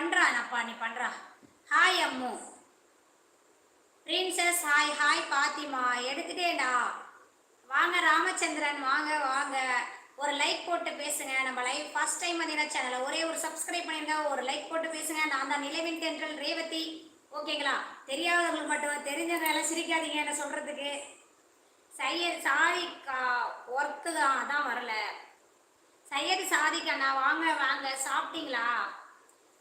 பண்ணுறா அப்பா நீ பண்ணுறா hi Ammu. Princess hi hi Fathima. எடுத்துட்டேடா வாங்க ராமச்சந்திரன் வாங்க வாங்க. ஒரு லைக் போட்டு பேசுங்க. நம்ம லைவ் ஃபர்ஸ்ட் டைம் வந்தீங்கன்னா சேனலை ஒரே ஒரு சப்ஸ்கிரைப் பண்ணிருங்க. ஒரு லைக் போட்டு பேசுங்க. நான் தான் நிலவின் தென்றல் ரேவதி. ஓகேங்களா தெரியாதவங்களுக்கு மட்டும் தெரிஞ்சவங்க எல்லாம் சிரிக்காதீங்க என்ன சொல்கிறதுக்கு சையத் சாதிக்கா ஒர்க்கு தான் அதான் வரல. சையது சாதிக் வாங்க வாங்க. சாப்பிட்டீங்களா?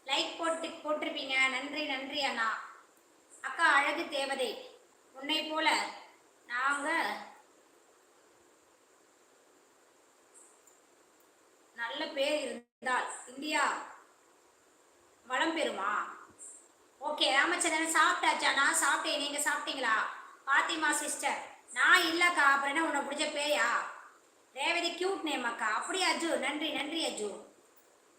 லைக் போட்டு போட்டிருப்பீங்க. நன்றி நன்றி அண்ணா. அக்கா அழகு தேவதை. உன்னை போல நாங்கள் நல்ல பேர் இருந்தால் இந்தியா வளம் பெறுமா? ஓகே ராமச்சந்திரன் சாப்பிட்டாச்சா? நான் சாப்பிட்டேன். நீங்கள் சாப்பிட்டீங்களா? பாத்திமா சிஸ்டர் நான் இல்லைக்கா. அப்புறம் என்ன உன்னை பிடிச்ச பேயா? ரேவதி கியூட் நேம் அக்கா. அப்படியே அஜு. நன்றி நன்றி அஜு.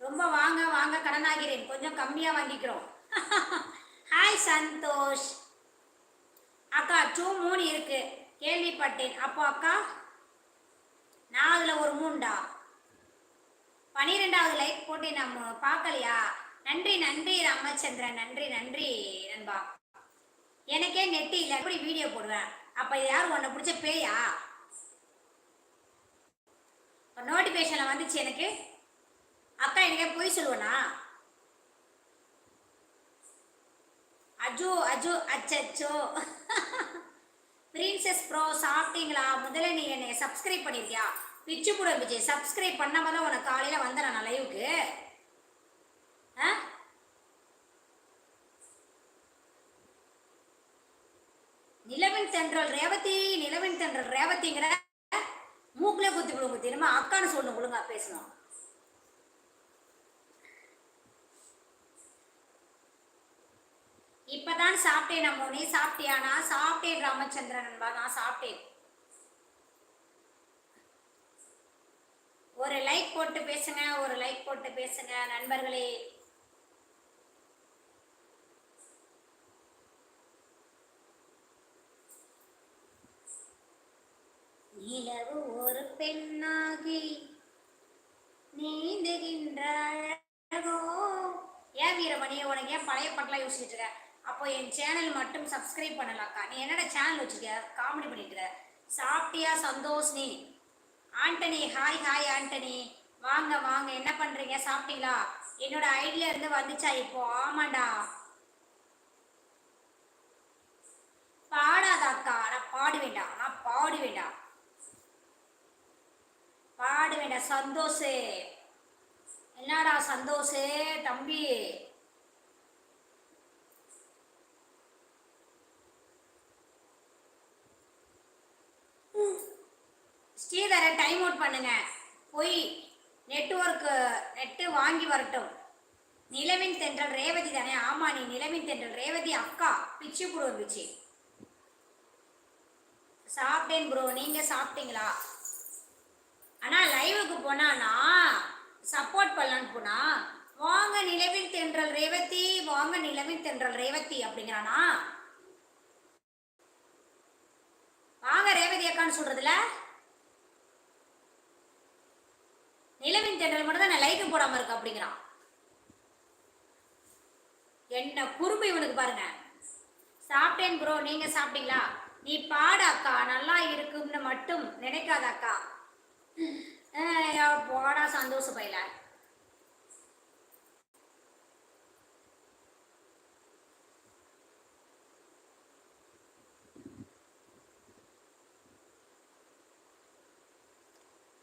ரொம்ப வாங்க வாங்க கடனாகிறேன். கொஞ்சம் கம்மியாக வாங்கிக்கிறோம். ஹாய் சந்தோஷ். அக்கா டூ மூணு இருக்கு. கேள்விப்பட்டேன். அப்போ அக்கா நான் அதில் ஒரு மூண்டா பனிரெண்டாவது லைக் போட்டு நம்ம பார்க்கலையா? நன்றி நன்றி ராமச்சந்திரன். நன்றி நன்றி நண்பா. எனக்கே நெட்டு இல்லை. எப்படி வீடியோ போடுவேன்? அப்போ யார் உன்னை பிடிச்ச பேயா? நோட்டிஃபிகேஷனில் வந்துச்சு எனக்கு. அக்கா எனக்கே பொய் சொல்லுவனா? அஜு அஜு அச்சோ பிரின்சஸ் ப்ரோ சாப்பிட்டீங்களா? முதல்ல நீ என்னை சப்ஸ்கிரைப் பண்ணிருக்கியா? பிச்சு கூட விஜய் சப்ஸ்கிரைப் பண்ணாம தான் உனக்கு காலையில் வந்தேன் நான் லைவுக்கு ஆ? நிலவின் தென்றல் ரேவதி நிலவின் தென்றல் ரேவதிங்கிற மூக்கிலே குத்தி விடுங்க தெரியுமா? அக்கான்னு சொல்லணும் ஒழுங்கா பேசணும். இப்பதான் சாப்பிட்டேன் நம்ம நீ சாப்பிட்டியா? நான் சாப்பிட்டேன் ராமச்சந்திரன் நண்பா நான் சாப்பிட்டேன். ஒரு லைக் போட்டு பேசுங்க ஒரு லைக் போட்டு பேசுங்க நண்பர்களே. நிலவு ஒரு பெண்ணாகி நீந்துகின்ற அழகோ. ஏன் வீரமணி உனக்கு ஏன் பழைய பாட்டெல்லாம் யோசிச்சுட்டு இருக்க? அப்போ என் சேனல் மட்டும் சப்ஸ்கிரைப் பண்ணலாக்கா நீ என்னடா சேனல் வச்சுக்க காமெடி பண்ணிட்டு சாப்பிட்டியா சந்தோஷ் நீ ஆண்டனி ஹாய் ஹாய் ஆண்டனி. வாங்க வாங்க. என்ன பண்ணுறீங்க சாப்பிட்டீங்களா? என்னோட ஐடியா இருந்து வந்துச்சா இப்போ? ஆமாண்டா. பாடாதாக்கா. நான் பாடுவேண்டா. நான் பாடுவேண்டா. பாடுவேண்டா. சந்தோஷே. என்னடா சந்தோஷே தம்பி? ஸ்ரீதரை டைம் அவுட் பண்ணுங்க. போய் நெட்ஒர்க்கு நெட்டு வாங்கி வரட்டும். நிலவின் தென்றல் ரேவதி தானே? ஆமா நீ நிலவின் தென்றல் ரேவதி அக்கா பிச்சு புடுவ பிச்சு சாப்பிட்டேன் ப்ரோ நீங்க சாப்பிட்டீங்களா? ஆனா லைவுக்கு போனானா சப்போர்ட் பண்ணலான்னு போனா வாங்க நிலவின் தென்றல் ரேவதி வாங்க நிலவின் தென்றல் ரேவதி அப்படிங்கிறானா? வாங்க ரேவதி அக்கான்னு சொல்றதுல நிலவின் தென்றல் மட்டும் தான் நான் லைக்கு போடாமல் இருக்கு அப்படிங்கிறான். என்ன குறும்பு இவனுக்கு பாருங்க. சாப்பிட்டேன் ப்ரோ நீங்க சாப்பிட்டீங்களா? நீ பாடு அக்கா நல்லா இருக்கும்னு மட்டும் நினைக்காத அக்கா. போடா சந்தோஷ பயில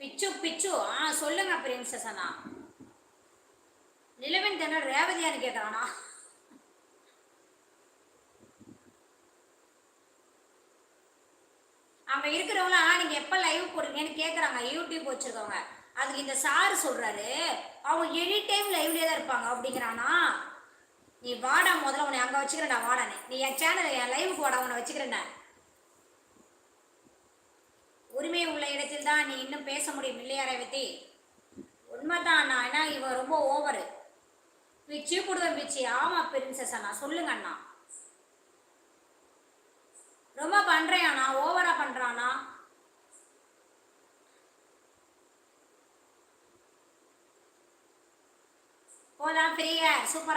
பிச்சு பிச்சு. ஆ சொல்லுங்க பிரின்சஸ் அண்ணா. நிலவின் தென்னல் ரேவதியான்னு கேட்டானா அங்க இருக்கிறவங்களா நீங்க எப்ப லைவ் போடுறீங்கன்னு கேக்குறாங்க யூடியூப் வச்சிருக்கவங்க. அதுக்கு இந்த சார் சொல்றாரு அவங்க எனி டைம் லைவ்லயே தான் இருப்பாங்க அப்படிங்கிறானா? நீ வாடா முதல்ல உன்னை அங்க வச்சுக்கிறேன்டா வாடானே நீ என் சேனல் என் லைவுக்கு வாடா உன்னை வச்சுக்கிறேன்டா. உரிமை உள்ள இடத்தில் தான் நீ இன்னும் பேச முடியும் இல்லையா ரேவதி? உண்மைதான் அண்ணா ஏன்னா இவன் ரொம்ப ஓவரு. பிச்சு கொடுவேன் பிச்சு. ஆமா பிரின்சஸ் அண்ணா சொல்லுங்க அண்ணா. ரொம்ப பண்றேன் அண்ணா ஓவரா பண்றானா? போலாம் ஃப்ரீயா சூப்பர்